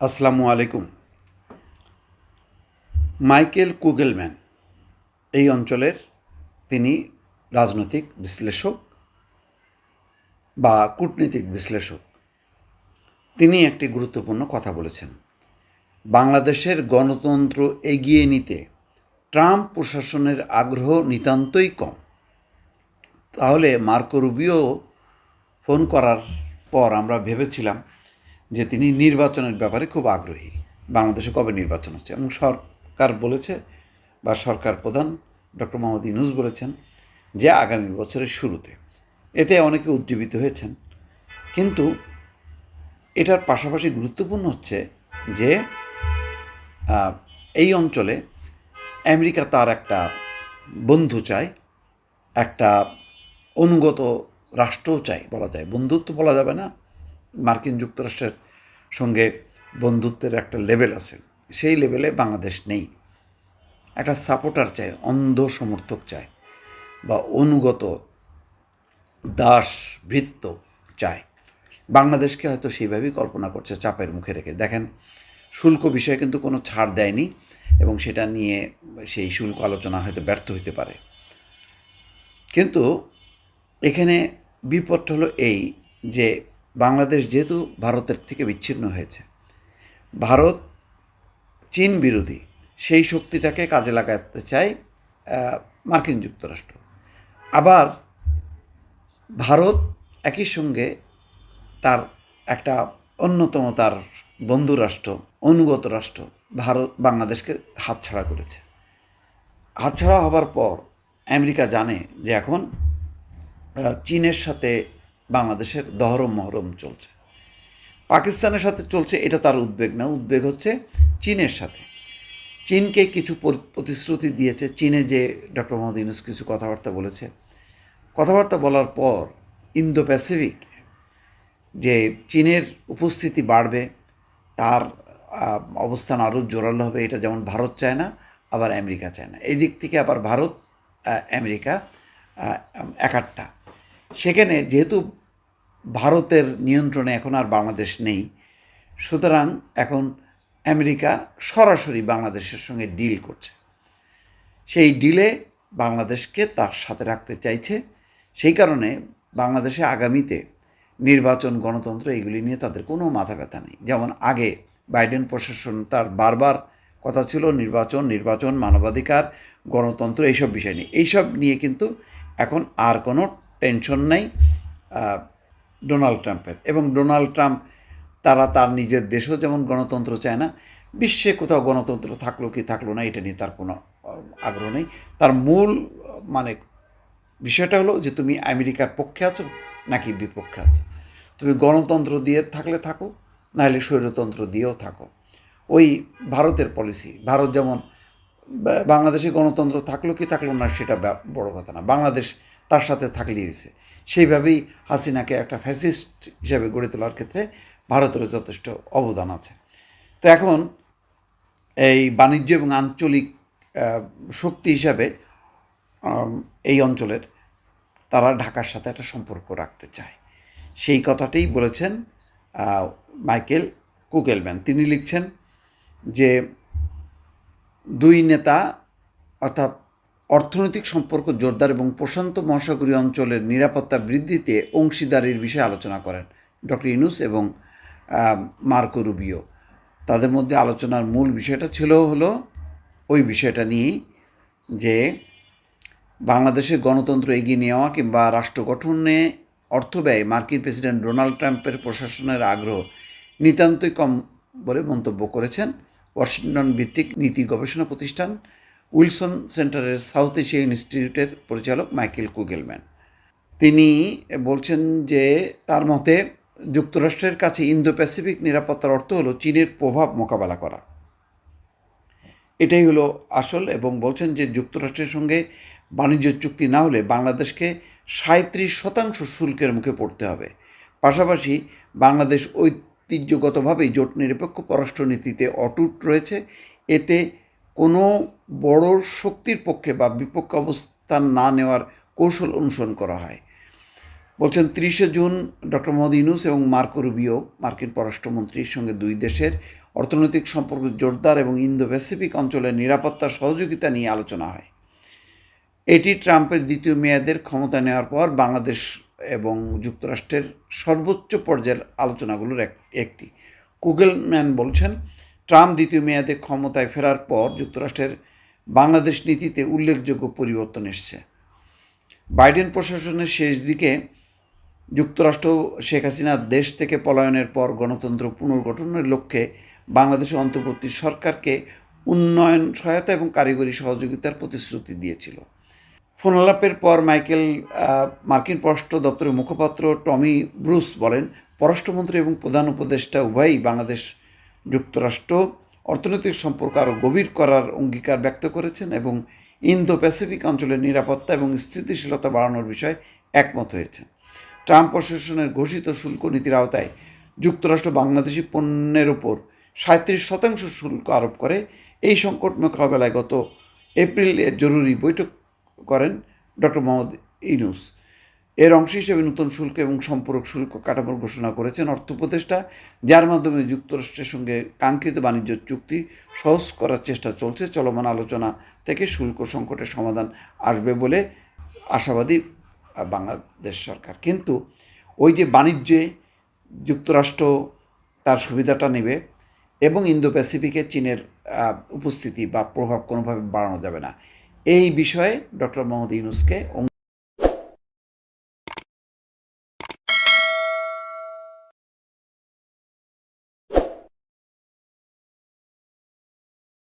আসসালামু আলাইকুম। Michael Kugelman, এই অঞ্চলের তিনি রাজনৈতিক বিশ্লেষক বা কূটনীতিক বিশ্লেষক। তিনি একটি গুরুত্বপূর্ণ কথা বলেছেন। বাংলাদেশের গণতন্ত্র এগিয়ে নিতে ট্রাম্প প্রশাসনের আগ্রহ নিতান্তই কম। তাহলে মার্কো রুবিও ফোন করার পর আমরা ভেবেছিলাম যে তিনি নির্বাচনের ব্যাপারে খুব আগ্রহী। বাংলাদেশে কবে নির্বাচন হচ্ছে? এবং সরকার বলেছে বা সরকার প্রধান ডক্টর মোহাম্মদ ইনুস বলেছেন যে আগামী বছরের শুরুতে। এতে অনেকে উজ্জীবিত হয়েছেন। কিন্তু এটার পাশাপাশি গুরুত্বপূর্ণ হচ্ছে যে এই অঞ্চলে আমেরিকা তার একটা বন্ধু চায়, একটা অনুগত রাষ্ট্রও চাই বলা যায়। বন্ধুত্ব বলা যাবে না। মার্কিন যুক্তরাষ্ট্রের সঙ্গে বন্ধুত্বের একটা লেভেল আছে। সেই লেভেলে বাংলাদেশ নেই। একটা সাপোর্টার চায় অন্ধ সমর্থক চায় বা অনুগত দাস ভৃত্য চায় বাংলাদেশকে হয়তো সেইভাবেই কল্পনা করছে চাপের মুখে রেখে। দেখেন, শুল্ক বিষয়ে কিন্তু কোনো ছাড় দেয়নি এবং সেটা নিয়ে সেই শুল্ক আলোচনা হয়তো ব্যর্থ হতে পারে। কিন্তু এখানে বিপদটা হলো এই যে বাংলাদেশ যেহেতু ভারতের থেকে বিচ্ছিন্ন হয়েছে ভারত চীন বিরোধী সেই শক্তিটাকে কাজে লাগাতে আহ, মার্কিন যুক্তরাষ্ট্র। আবার ভারত একই সঙ্গে তার একটা অন্যতম তার বন্ধু রাষ্ট্র অনুগত রাষ্ট্র ভারত বাংলাদেশকে হাতছাড়া করেছে। হাতছাড়া হবার পর আমেরিকা জানে যে এখন চীনের সাথে বাংলাদেশের দহরম মহরম চলছে। পাকিস্তানের সাথে চলছে, এটা তার উদ্বেগ না, উদ্বেগ হচ্ছে চীনের সাথে। চীনকে কিছু প্রতিশ্রুতি দিয়েছে, চীনে যে ডক্টর মোহাম্মদ ইউনুস কিছু কথাবার্তা বলেছে, কথাবার্তা বলার পর ইন্দো প্যাসিফিক যে চীনের উপস্থিতি বাড়বে, তার অবস্থান আরও জোরালো হবে, এটা যেমন ভারত চায় না, আবার আমেরিকা চায় না। এই দিক থেকে আবার ভারত আমেরিকা একাট্টা। সেখানে যেহেতু ভারতের নিয়ন্ত্রণে এখন আর বাংলাদেশ নেই, সুতরাং এখন আমেরিকা সরাসরি বাংলাদেশের সঙ্গে ডিল করছে। সেই ডিলে বাংলাদেশকে তার সাথে রাখতে চাইছে। সেই কারণে বাংলাদেশে আগামীতে নির্বাচন, গণতন্ত্র, এগুলি নিয়ে তাদের কোনো মাথা ব্যথা নেই। যেমন আগে বাইডেন প্রশাসন তার বারবার কথা ছিল, নির্বাচন নির্বাচন, মানবাধিকার, গণতন্ত্র, এইসব বিষয় নিয়ে। এইসব নিয়ে কিন্তু এখন আর কোনো টেনশন নেই ডোনাল্ড ট্রাম্পের। এবং ডোনাল্ড ট্রাম্প, তারা তার নিজের দেশেও যেমন গণতন্ত্র চায় না, বিশ্বে কোথাও গণতন্ত্র থাকল কি থাকল না, এটা নিয়ে তার কোনো আগ্রহ নেই। তার মূল মানে বিষয়টা হলো যে তুমি আমেরিকার পক্ষে আছো নাকি বিপক্ষে আছো? তুমি গণতন্ত্র দিয়ে থাকলে থাকো, নাহলে স্বৈরতন্ত্র দিয়েও থাকো। ওই ভারতের পলিসি ভারত যেমন বাংলাদেশে গণতন্ত্র থাকল কি থাকল না, সেটা বড় কথা না। বাংলাদেশ তার সাথে থাকলেই হয়েছে। সেইভাবেই হাসিনাকে একটা ফ্যাসিস্ট হিসাবে গড়ে তোলার ক্ষেত্রে ভারতেরও যথেষ্ট অবদান আছে। তো এখন এই বাণিজ্য এবং আঞ্চলিক শক্তি হিসাবে এই অঞ্চলের তারা ঢাকার সাথে একটা সম্পর্ক রাখতে চায়। সেই কথাটাই বলেছেন মাইকেল কুকেলম্যান। তিনি লিখছেন যে, দুই নেতা, অর্থাৎ অর্থনৈতিক সম্পর্ক জোরদার এবং প্রশান্ত মহাসাগরীয় অঞ্চলের নিরাপত্তা বৃদ্ধিতে অংশীদারির বিষয়ে আলোচনা করেন ডক্টর ইনুস এবং মার্কো রুবিও। তাদের মধ্যে আলোচনার মূল বিষয়টা ছিল হলো ওই বিষয়টা নিয়েই যে বাংলাদেশের গণতন্ত্র এগিয়ে নেওয়া কিংবা রাষ্ট্র গঠনে অর্থ ব্যয় মার্কিন প্রেসিডেন্ট ডোনাল্ড ট্রাম্পের প্রশাসনের আগ্রহ নিতান্তই কম বলে মন্তব্য করেছেন। ওয়াশিংটন ভিত্তিক নীতি গবেষণা প্রতিষ্ঠান উইলসন সেন্টারের সাউথ এশিয়া ইনস্টিটিউটের পরিচালক মাইকেল কুগেলম্যান। তিনি বলছেন যে তার মতে যুক্তরাষ্ট্রের কাছে ইন্দো প্যাসিফিক নিরাপত্তার অর্থ হলো চীনের প্রভাব মোকাবেলা করা। এটাই হলো আসল এবং বলছেন যে যুক্তরাষ্ট্রের সঙ্গে বাণিজ্য চুক্তি না হলে বাংলাদেশকে সাঁত্রিশ শতাংশ শুল্কের মুখে পড়তে হবে। পাশাপাশি বাংলাদেশ ঐতিহ্যগতভাবেই জোট নিরপেক্ষ পররাষ্ট্রনীতিতে অটুট রয়েছে। এতে কোনো বড় শক্তির পক্ষে বা বিপক্ষে অবস্থান না নেওয়ার কৌশল অনুসরণ করা হয়। বলছেন, তিরিশে জুন ডক্টর মোহাম্মদ ইউনুস এবং মার্কো রুবিও, মার্কিন পররাষ্ট্রমন্ত্রীর সঙ্গে দুই দেশের অর্থনৈতিক সম্পর্ক জোরদার এবং ইন্দো প্যাসিফিক অঞ্চলের নিরাপত্তা সহযোগিতা নিয়ে আলোচনা হয়। এটি ট্রাম্পের দ্বিতীয় মেয়াদের ক্ষমতা নেওয়ার পর বাংলাদেশ এবং যুক্তরাষ্ট্রের সর্বোচ্চ পর্যায়ের আলোচনাগুলোর এক, একটি। কুগেলম্যান বলছেন ট্রাম্প দ্বিতীয় মেয়াদে ক্ষমতায় ফেরার পর যুক্তরাষ্ট্রের বাংলাদেশ নীতিতে উল্লেখযোগ্য পরিবর্তন এসছে। বাইডেন প্রশাসনের শেষ দিকে যুক্তরাষ্ট্র শেখ হাসিনা দেশ থেকে পলায়নের পর গণতন্ত্র পুনর্গঠনের লক্ষ্যে বাংলাদেশের অন্তর্বর্তী সরকারকে উন্নয়ন, সহায়তা এবং কারিগরি সহযোগিতার প্রতিশ্রুতি দিয়েছিল। ফোনালাপের পর মাইকেল মার্কিন পররাষ্ট্র দপ্তরের মুখপাত্র টমি ব্রুস বলেন, পররাষ্ট্রমন্ত্রী এবং প্রধান উপদেষ্টা উভয়ই বাংলাদেশ যুক্তরাষ্ট্র অর্থনৈতিক সম্পর্ক আরও গভীর করার অঙ্গীকার ব্যক্ত করেছেন এবং ইন্দো প্যাসিফিক অঞ্চলের নিরাপত্তা এবং স্থিতিশীলতা বাড়ানোর বিষয়ে একমত হয়েছেন। ট্রাম্প প্রশাসনের ঘোষিত শুল্ক নীতির আওতায় যুক্তরাষ্ট্র বাংলাদেশি পণ্যের ওপর সাঁত্রিশ শতাংশ শুল্ক আরোপ করে। এই সংকট মোকাবেলায় গত এপ্রিলে জরুরি বৈঠক করেন ডক্টর মোহাম্মদ ইনুস এর অংশ হিসেবে নতুন শুল্ক এবং সম্পূরক শুল্ক কাঠামোর ঘোষণা করেছেন অর্থ উপদেষ্টা, যার মাধ্যমে যুক্তরাষ্ট্রের সঙ্গে কাঙ্ক্ষিত বাণিজ্য চুক্তি সহজ করার চেষ্টা চলছে। চলমান আলোচনা থেকে শুল্ক সংকটের সমাধান আসবে বলে আশাবাদী বাংলাদেশ সরকার। কিন্তু ওই যে বাণিজ্যে যুক্তরাষ্ট্র তার সুবিধাটা নেবে এবং ইন্দো প্যাসিফিকে চীনের উপস্থিতি বা প্রভাব কোনোভাবে বাড়ানো যাবে না। এই বিষয়ে ডক্টর মোহাম্মদ ইউনুসকে